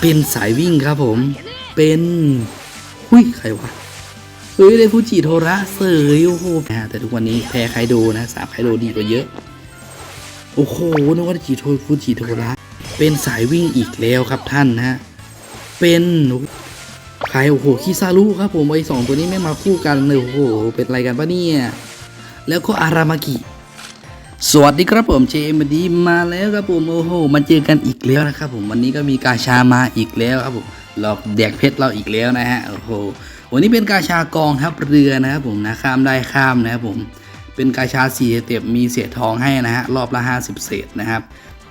เป็นสายวิ่งครับผม เป็นหุ้ยใครวะเฮ้ยได้ฟูจิโทระเสยโอ้โหนะแต่ทุกวันนี้แพ้ไคโดนะสามไคโดดีกว่าเยอะ โอ้โหนึกว่าจิโทฟูจิโทระเป็นสายวิ่งอีกแล้วครับท่านนะฮะเป็นใครโอ้โหคิซารุครับผมไอสองตัวนี้ไม่มาคู่กันเลยโอ้โหเป็นอะไรกันปะเนี่ยแล้วก็อารามากิ สวัสดีครับผมเจมดีมาแล้วครับผมโอ้โหมาเจอกันอีกแล้วนะครับผมวันนี้ก็มีกาชามาอีกแล้วครับผมหลอกแดกเพชรเราอีกแล้วนะฮะโอ้โหวันนี้เป็นกาชากองทัพเรือนะครับผมนะข้ามได้ข้ามนะครับผมเป็นกาชาสี่สเต็ปมีเศษทองให้นะฮะรอบละ 50 เศษนะครับ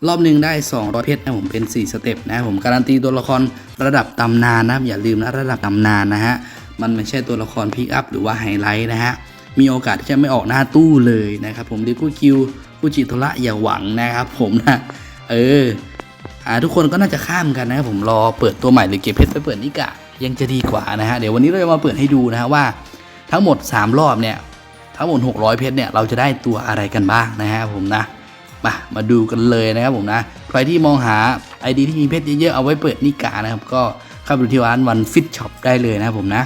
รอบหนึ่งได้ 200 เพชรนะผมเป็น 4 สเต็ปนะครับผมการันตีตัวละครระดับตำนานนะอย่าลืมนะระดับตำนานนะฮะมันไม่ใช่ตัวละครพิกอัพหรือว่าไฮไลท์นะฮะ มีโอกาสที่จะไม่ออกหน้าตู้เลยนะครับผมดิคูคิวคูจิโทระอย่าหวังนะครับผมนะเอออ่าทุกคนก็น่าจะข้ามกันนะครับผมรอเปิดตัวใหม่หรือเก็บเพชรไปเปิดนิกะยังจะดีกว่านะฮะเดี๋ยววันนี้เราจะมาเปิดให้ดูนะฮะว่า ทั้งหมด 3 รอบเนี่ยทั้งหมด 600 เพชรเนี่ยเราจะได้ตัวอะไรกันบ้างนะฮะผมนะมามาดูกันเลยนะครับผมนะใครที่มองหาไอดีที่มีเพชรเยอะๆเอาไว้เปิดนิกะนะครับก็เข้าไปดูที่ร้านวันฟิตช็อปได้เลยนะครับผมนะ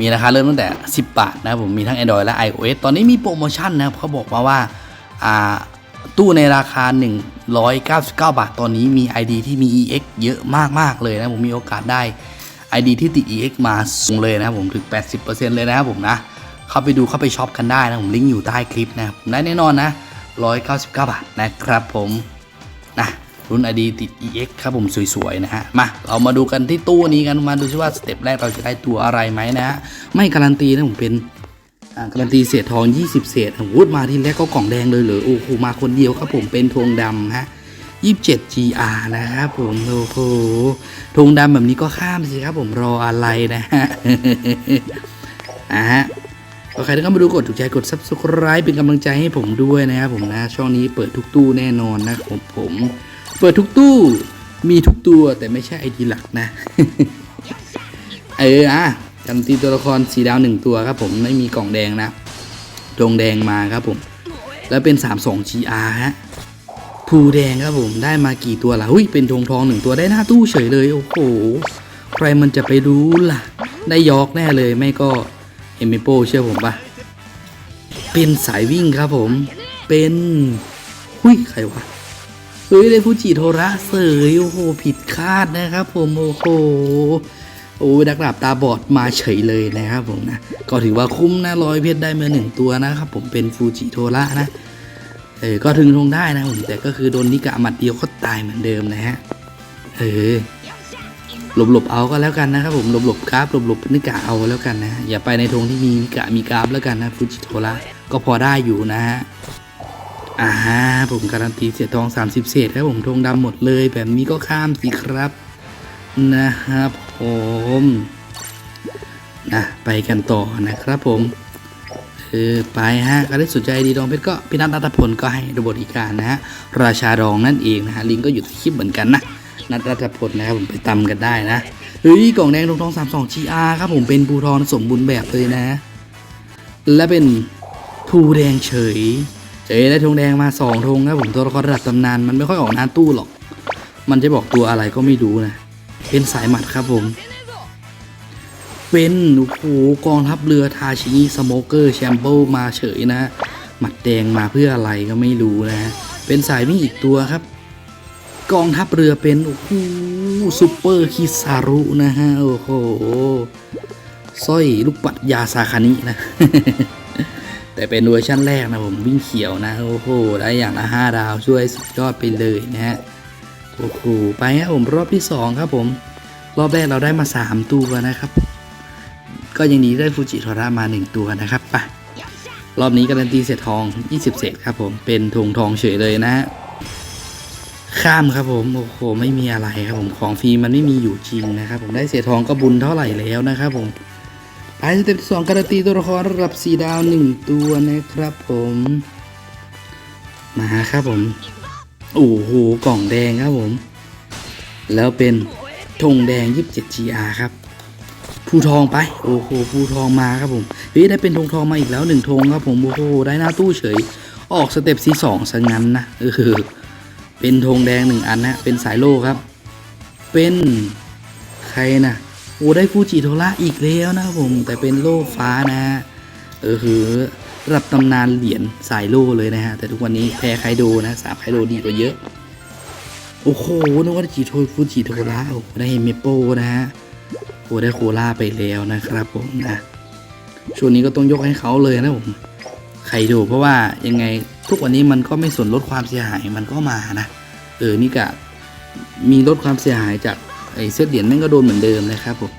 มีราคาเริ่มตั้งแต่ 10 บาทนะครับผมมีทั้ง Android และ iOS ตอนนี้มีโปรโมชั่นนะครับเขาบอกมาว่าอ่าตู้ในราคา 199 บาท ตอนนี้มี ID ที่มี EX เยอะมากๆเลยนะผมมีโอกาสได้ ID ที่ติด EX มาสูงเลยนะครับผมถึง 80%เลยนะครับผมนะเข้าไปดูเข้าไปช็อปกันได้นะผมลิงก์อยู่ใต้คลิปนะครับได้แน่นอนนะ 199 บาทนะครับผมนะ รุ่น ID ติด EX ครับผมสวยๆนะฮะ มาเรามาดูกันที่ตู้นี้กันมาดูซิว่าสเต็ปแรกเราจะได้ตัวอะไรไหมนะฮะ ไม่การันตีนะผมเป็นการันตีเศษทอง 20 เศษวุดมาทีแรกก็กล่องแดงเลยเหรอโอ้โหมาคนเดียวครับผมเป็นธงดำฮะ 27 GR นะครับผมโอ้โหธงดำแบบนี้ก็ข้ามสิครับผมรออะไรนะฮะอะฮะใครที่เข้ามาดูกดถูกใจกด subscribe เป็นกำลังใจให้ผมด้วยนะครับผมนะ ช่องนี้เปิดทุกตู้แน่นอนนะครับผม เปิดทุกตู้มีทุกตัวแต่ไม่ใช่ไอดีหลักนะ เอออะการันตีตัวละครสีดาวหนึ่งตัวครับผมไม่มีกล่องแดงนะดงแดงมาครับผม แล้วเป็น 32 GR ฮะภูแดงครับผมได้มากี่ตัวล่ะหุ้ยเป็นธงทองหนึ่งตัวได้หน้าตู้เฉยเลยโอ้โหใครมันจะไปรู้ล่ะ ได้ยอกแน่เลยไม่ก็เอมิโปเชื่อผมปะเป็นสายวิ่งครับผมเป็นหุ้ยใครวะ เฮ้ยได้ฟูจิโทระเสยโอ้โหผิดคาดนะครับ ผมโอ้โหโอ้ยดักดาบตาบอดมาเฉยเลยนะครับผมนะก็ถือว่าคุ้มนะร้อยเพชรได้มาหนึ่งตัวนะครับ ผมเป็นฟูจิโทระนะเออก็ถึงทงได้นะผมแต่ก็คือโดนนิกะหมัดเดียวก็ตายเหมือนเดิมนะฮะเออหลบหลบเอาก็แล้วกันนะครับ ผมหลบหลบกราฟหลบหลบนิกะเอาแล้วกันนะอย่าไปในธงที่มีนิกะมีกราฟแล้วกันนะฟูจิโทระก็พอได้อยู่นะฮะ อ่าผมการันตีเสียทอง 30 เศษครับผมทงดำหมดเลยแบบนี้ก็ข้ามสิครับ นะครับผมนะไปกันต่อนะครับผมเออไปฮะใครที่สนใจดีดองเพชรก็พี่นัทนัทพลก็ให้ระบบอีกการนะฮะราชาดองนั่นเองนะฮะลิงก็อยู่ที่คลิปเหมือนกันนะนัทนัทพลนะครับผมไปตำกันได้นะเฮ้ยกล่องแดงทองทอง32 GR ครับผมเป็นภูทองสมบูรณ์แบบเลยนะ และเป็นภูแดงเฉย เอ้ยได้ธงแดงมาสองธงครับผมตัวละครระดับตำนานมันไม่ค่อยออกหน้าตู้หรอก มันจะบอกตัวอะไรก็ไม่รู้นะ เป็นสายหมัดครับผม เป็นโอ้โหกองทัพเรือทาชิสโมเกอร์แชมเปิลมาเฉยนะ หมัดแดงมาเพื่ออะไรก็ไม่รู้นะ เป็นสายวิ่งอีกตัวครับ กองทัพเรือเป็นโอ้โหซูเปอร์คิซารุนะฮะโอ้โหสร้อยลูกปัดยาซาคานินะ แต่เป็นเวอร์ชั่นแรกนะผมวิ่งเขียวนะโอ้โหได้อย่างละห้าดาวช่วยสุดยอดไปเลยนะฮะโอ้โหไปครับผมรอบที่สองครับผม รอบแรกเราได้มาสามตัวนะครับ ก็ยังดีได้ฟูจิโทระมาหนึ่งตัวนะครับไปรอบนี้การันตีเศษทอง 20 เศษครับผมเป็นธงทองเฉยเลยนะฮะข้ามครับผมโอ้โหไม่มีอะไรครับผมของฟรีมันไม่มีอยู่จริงนะครับ ผมได้เศษทองก็บุญเท่าไหร่แล้วนะครับผม ไปสเต็ปสองการันตีตัวละครระดับสีดาวหนึ่งตัวนะครับผม มาครับผม โอ้โห กล่องแดงครับผม แล้วเป็นธงแดง 27 GR ครับภูทองไป โอ้โหภูทองมาครับผมเฮ้ยได้เป็นธงทองมาอีกแล้วหนึ่งธงครับผมโอ้โหได้หน้าตู้เฉย ออกสเต็ปสีสองซะงั้นนะเออเป็นธงแดงหนึ่งอันนะเป็นสายโลครับ เป็นใครนะ โอ้ได้ฟูจิโทระอีกแล้วนะครับผม แต่เป็นโล่ฟ้านะฮะเออคือระดับตำนานเหรียญสายโล่เลยนะฮะ แต่ทุกวันนี้แพ้ไคโดนะสามไคโดดีกว่าเยอะ โอ้โหนึกว่าจิโทฟูจิโทระโอ้โหได้เมโปนะฮะโอ้ได้โคล่าไปแล้วนะครับผมนะช่วงนี้ก็ต้องยกให้เขาเลยนะผมไคโดเพราะว่ายังไงทุกวันนี้มันก็ไม่สนลดความเสียหายมันก็มานะเออนี่กะมีลดความเสียหายจาก เซตเหรียญแม่งก็โดนเหมือนเดิมนะครับผม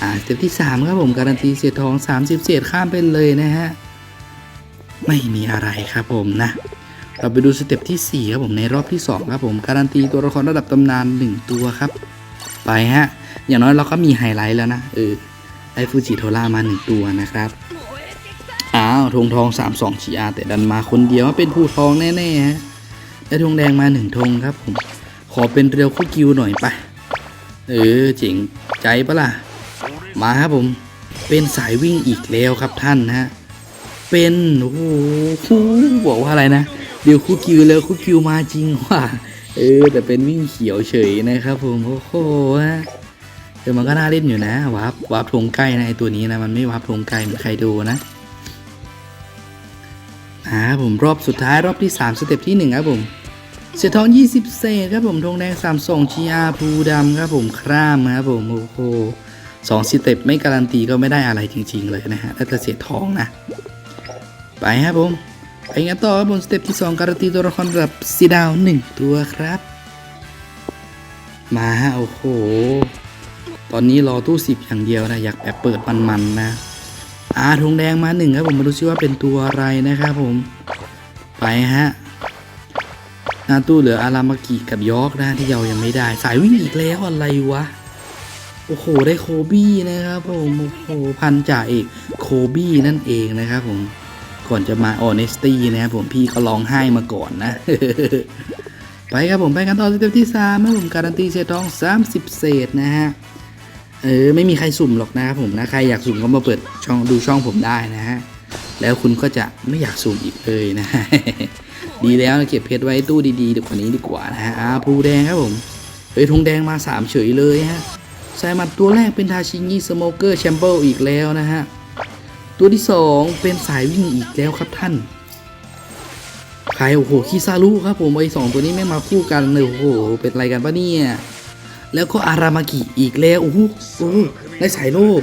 อ่าสเต็ปที่ 3 ครับผมการันตีเศษทอง 30เศษข้ามไปเลยนะฮะไม่มีอะไรครับผมนะเราไปดูสเต็ปทีสี่ 4 ครับผมในรอบที่ 2 ครับผมการันตีตัวละครระดับตำนาน 1 ตัวครับ ไปฮะ อย่างน้อยเราก็มีไฮไลท์แล้วนะเออได้ฟูจิโทรามา 1 ตัวนะครับอ้าวธงทอง 3 2ชีอาแต่ดันมาคนเดียวเป็นผู้ทองแน่ๆฮะได้ธงแดงมา 1 ธงครับผมขอเป็นเรียวคู่กิวหน่อยไป เออเจ๋งใจปะล่ะ มาครับผม เป็นสายวิ่งอีกแล้วครับท่านนะฮะ เป็นโอ้โหบอกว่าอะไรนะ เดี๋ยวคู่คิวแล้วคู่คิวมาจริงว่ะเออ แต่เป็นวิ่งเขียวเฉยนะครับผมโอ้โหฮะแต่มันก็น่าเล่นอยู่นะวาร์ปวาร์ปทงใกล้นะไอตัวนี้นะมันไม่วาร์ปทงไกลเหมือนใครดูนะอ่าผมรอบสุดท้ายรอบที่ 3 สเต็ปที่1ครับผม เศษทอง 20 เศษครับผมธงแดง3 2ชีอาภูดำครับผมคร่ามครับผมโอ้โหสองสเต็ปไม่การันตีก็ไม่ได้อะไรจริง ๆ เลยนะฮะถ้าจะเศษทองนะ ไปครับผมไปกันต่อครับผมสเต็ปที่ 2 การันตีตัวละครระดับสีดาว 1 ตัวครับ มาฮะโอ้โห ตอนนี้รอตู้ 10 อย่างเดียวนะ อยากแบบเปิดมันๆนะอาธงแดงมาหนึ่งครับผมมาดูซิว่าเป็นตัวอะไรนะครับผม ไปฮะ นาตู้เหลืออารามากิกับยอกนะที่เรายังไม่ได้ สายวิ่งอีกแล้วอะไรวะ โอ้โห ได้โคบี้นะครับผมโอ้โหพันจ่าเอกโคบี้นั่นเองนะครับผมก่อนจะมาออเนสตี้นะครับผมพี่เขาร้องไห้มาก่อนนะ ไปครับผมไปกันต่อสเต็ปที่3นะผมการันตีเศษทอง 30 เศษนะฮะเออไม่มีใครสุ่มหรอกนะครับผมนะใครอยากสุ่มก็มาเปิดช่องดูช่องผมได้นะฮะแล้วคุณก็จะไม่อยากสุ่มอีกเลยนะ ดีแล้วเก็บเพชรไว้ตู้ดีๆดีกว่านี้ดีกว่านะฮะอาภูแดงครับผมเฮ้ยธงแดงมา 3 เฉยเลยฮะสายหมัดตัวแรกเป็นทาชิงิสโมเกอร์แชมเปิลอีกแล้วนะฮะ ตัวที่ 2 เป็นสายวิ่งอีกแล้วครับท่านใครโอ้โหคิซารุครับผมไอ้สองตัวนี้ไม่มาคู่กันเลยโอ้โหเป็นอะไรกันปะเนี่ยแล้วก็อารามากิอีกแล้วโอ้โหโอ้ได้สายโลก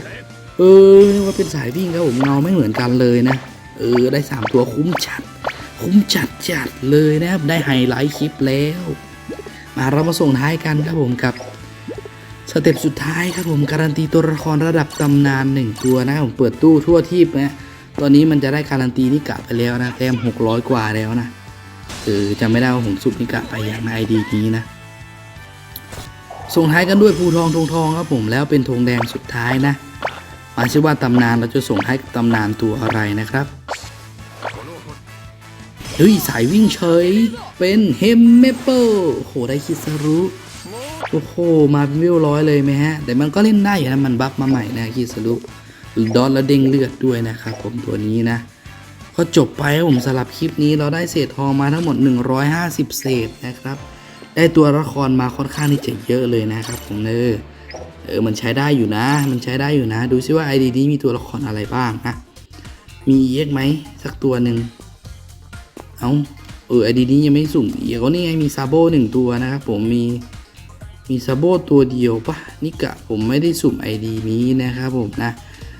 เออว่าเป็นสายวิ่งครับผมเงาไม่เหมือนกันเลยนะ เออได้สามตัวคุ้มจัด คุ้มจัดจัดเลยนะครับ ได้ไฮไลท์คลิปแล้ว มาเรามาส่งท้ายกันครับผมกับสเต็ปสุดท้ายครับผมการันตีตัวละครระดับตำนานหนึ่งตัวนะผมเปิดตู้ทั่วทีปนะตอนนี้มันจะได้การันตีนิกะไปแล้วนะแต้ม600 กว่าแล้วนะเออจำไม่ได้ว่าผมสุบนิกะไปอย่างไอดีนี้นะส่งท้ายกันด้วยภูทองธงทองครับผมแล้วเป็นธงแดงสุดท้ายนะมาชื่อว่าตำนานเราจะส่งท้ายตำนานตัวอะไรนะครับ เฮ้ยสายวิ่งเฉย เป็นเฮมเมเปิลโหได้คิสรุโอ้โหมาเป็นวิวร้อยเลยไหมฮะ แต่มันก็เล่นได้อยู่นะมันบัฟมาใหม่นะคิสรุดอนแล้วเด้งเลือดด้วยนะครับผมตัวนี้นะ ก็จบไปผมสำหรับคลิปนี้เราได้เศษทองมาทั้งหมด 150 เศษนะครับ ได้ตัวละครมาค่อนข้างที่จะเยอะเลยนะครับผมเออเออมันใช้ได้อยู่นะ มันใช้ได้อยู่นะ ดูซิว่า ID นี้มีตัวละครอะไรบ้างนะมี EX ไหมสักตัวหนึ่ง เอาเออ ID นี้ยังไม่สุ่มอีกก็นี่ไงมีซาโบหนึ่งตัวนะครับผมมีมีซาโบตัวเดียวปะนี่กะผมไม่ได้สุ่ม ID นี้นะครับผมนะ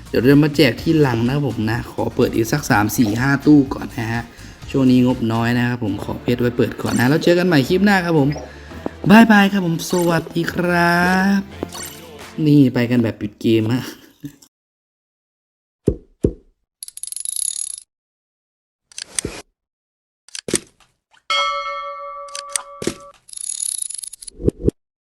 เดี๋ยวเรามาแจกที่หลังนะผมนะ ขอเปิดอีกสัก 3 4 5 ตู้ก่อนนะฮะ ช่วงนี้งบน้อยนะครับผมขอเพชรไว้เปิดก่อนนะ แล้วเจอกันใหม่คลิปหน้าครับผมบายบายครับผม สวัสดีครับ นี่ไปกันแบบปิดเกมฮะ